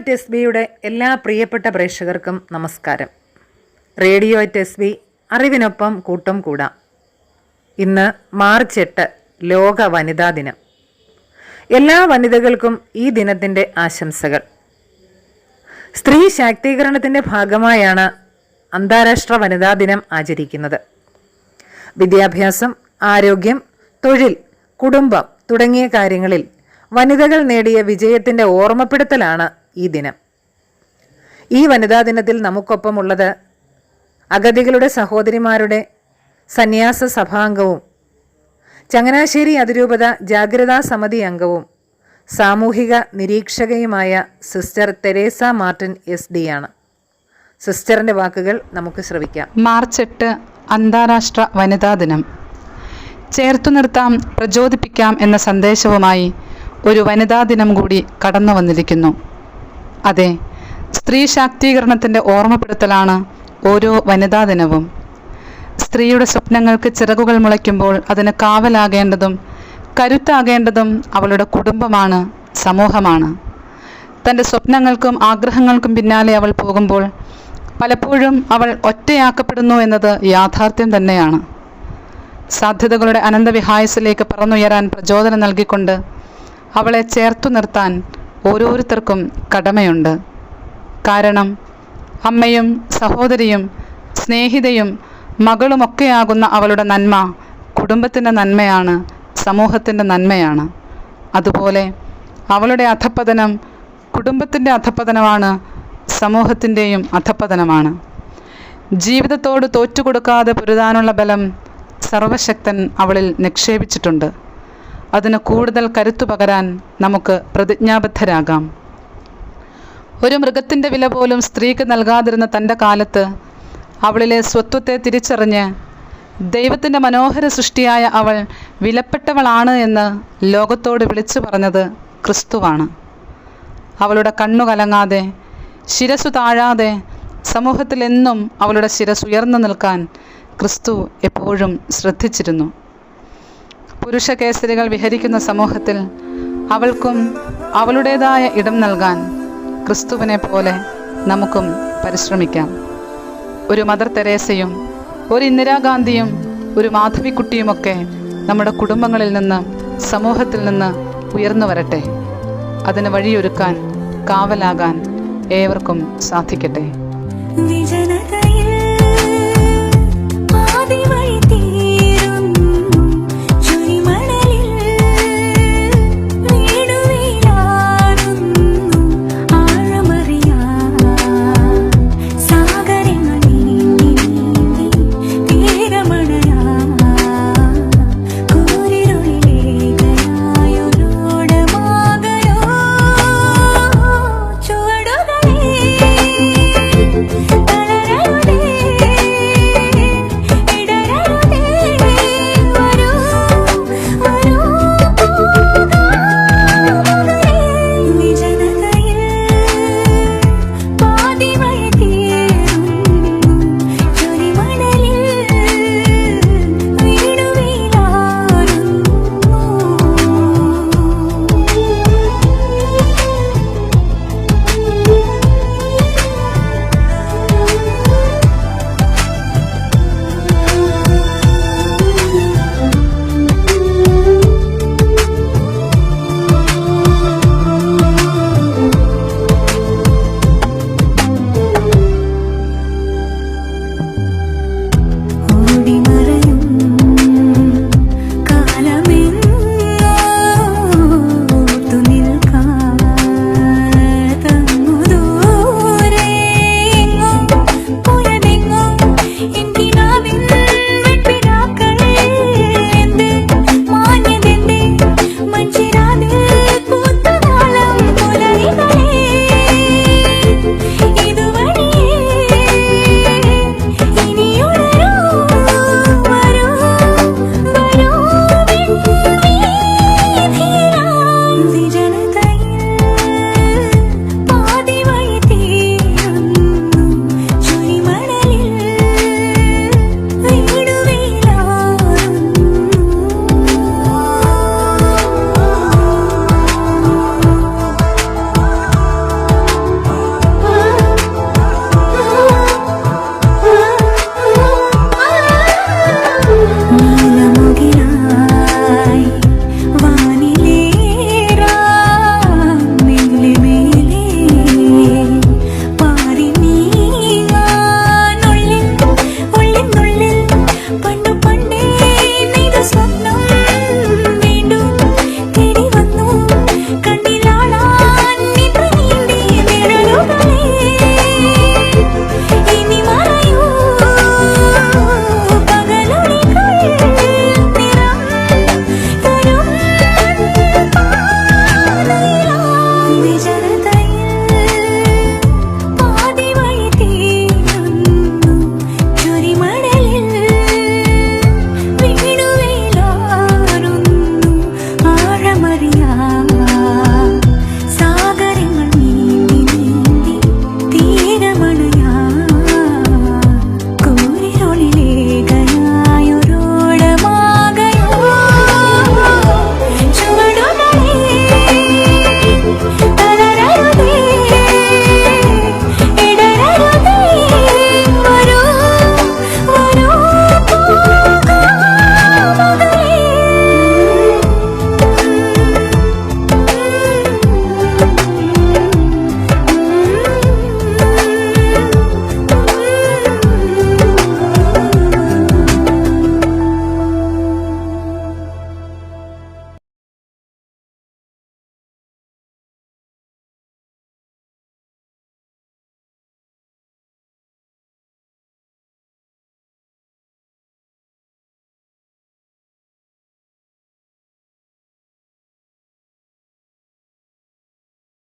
At S ബിയുടെ എല്ലാ പ്രിയപ്പെട്ട പ്രേക്ഷകർക്കും നമസ്കാരം. റേഡിയോ അറ്റ് എസ് ബി അറിവിനൊപ്പം കൂട്ടം കൂടാം. ഇന്ന് മാർച്ച് എട്ട് ലോക വനിതാ ദിനം. എല്ലാ വനിതകൾക്കും ഈ ദിനത്തിന്റെ ആശംസകൾ. സ്ത്രീ ശാക്തീകരണത്തിന്റെ ഭാഗമായാണ് അന്താരാഷ്ട്ര വനിതാ ദിനം ആചരിക്കുന്നത്. വിദ്യാഭ്യാസം ആരോഗ്യം തൊഴിൽ കുടുംബം തുടങ്ങിയ കാര്യങ്ങളിൽ വനിതകൾ നേടിയ വിജയത്തിന്റെ ഓർമ്മപ്പെടുത്തലാണ് ഈ ദിനം. ഈ വനിതാ ദിനത്തിൽ നമുക്കൊപ്പമുള്ളത് അഗതികളുടെ സഹോദരിമാരുടെ സന്യാസ സഭാംഗവും ചങ്ങനാശ്ശേരി അതിരൂപത ജാഗ്രതാ സമിതി അംഗവും സാമൂഹിക നിരീക്ഷകയുമായ sister Teresa Martin S D ആണ്. സിസ്റ്ററിന്റെ വാക്കുകൾ നമുക്ക് ശ്രവിക്കാം. മാർച്ച് എട്ട് അന്താരാഷ്ട്ര വനിതാ ദിനം. ചേർത്തു നിർത്താം പ്രചോദിപ്പിക്കാം എന്ന സന്ദേശവുമായി ഒരു വനിതാ ദിനം കൂടി കടന്നു വന്നിരിക്കുന്നു അതെ സ്ത്രീ ശാക്തീകരണത്തിന്റെ ഓർമ്മപ്പെടുത്തലാണ് ഓരോ വനിതാ ദിനവും. സ്ത്രീയുടെ സ്വപ്നങ്ങൾക്ക് ചിറകുകൾ മുളയ്ക്കുമ്പോൾ അതിന് കാവലാകേണ്ടതും കരുത്താകേണ്ടതും അവളുടെ കുടുംബമാണ് സമൂഹമാണ്. തന്റെ സ്വപ്നങ്ങൾക്കും ആഗ്രഹങ്ങൾക്കും പിന്നാലെ അവൾ പോകുമ്പോൾ പലപ്പോഴും അവൾ ഒറ്റയാക്കപ്പെടുന്നു എന്നത് യാഥാർത്ഥ്യം തന്നെയാണ്. സാധ്യതകളുടെ അനന്തവിഹായസിലേക്ക് പറന്നുയരാൻ പ്രചോദനം നൽകിക്കൊണ്ട് അവളെ ചേർത്തു നിർത്താൻ ഓരോരുത്തർക്കും കടമയുണ്ട്. കാരണം അമ്മയും സഹോദരിയും സ്നേഹിതയും മകളുമൊക്കെയാകുന്ന അവളുടെ നന്മ കുടുംബത്തിന്റെ നന്മയാണ് സമൂഹത്തിന്റെ നന്മയാണ്. അതുപോലെ അവളുടെ അധപ്പതനം കുടുംബത്തിന്റെ അധപ്പതനമാണ് സമൂഹത്തിന്റെയും അധപ്പതനമാണ് ജീവിതത്തോട് തോറ്റുകൊടുക്കാതെ പൊരുതാനുള്ള ബലം സർവശക്തൻ അവളിൽ നിക്ഷേപിച്ചിട്ടുണ്ട്. അതിന് കൂടുതൽ കരുത്തു പകരാൻ നമുക്ക് പ്രതിജ്ഞാബദ്ധരാകാം. ഒരു മൃഗത്തിന്റെ വില പോലും സ്ത്രീക്ക് നൽകാതിരുന്ന തന്റെ കാലത്ത് അവളിലെ സ്വത്വത്തെ തിരിച്ചറിഞ്ഞ് ദൈവത്തിന്റെ മനോഹര സൃഷ്ടിയായ അവൾ വിലപ്പെട്ടവളാണ് എന്ന് ലോകത്തോട് വിളിച്ചു പറഞ്ഞത് ക്രിസ്തുവാണ്. അവളുടെ കണ്ണു കലങ്ങാതെ ശിരസു താഴാതെ സമൂഹത്തിലെന്നും അവളുടെ ശിരസ് ഉയർന്നു നിൽക്കാൻ ക്രിസ്തു എപ്പോഴും ശ്രദ്ധിച്ചിരുന്നു. പുരുഷ കേസരികൾ വിഹരിക്കുന്ന സമൂഹത്തിൽ അവൾക്കും അവളുടേതായ ഇടം നൽകാൻ ക്രിസ്തുവിനെ പോലെ നമുക്കും പരിശ്രമിക്കാം. ഒരു മദർ തെരേസയും ഒരു ഇന്ദിരാഗാന്ധിയും ഒരു മാധവിക്കുട്ടിയുമൊക്കെ നമ്മുടെ കുടുംബങ്ങളിൽ നിന്ന് സമൂഹത്തിൽ നിന്ന് ഉയർന്നു വരട്ടെ. അതിന് വഴിയൊരുക്കാൻ കാവലാകാൻ ഏവർക്കും സാധിക്കട്ടെ.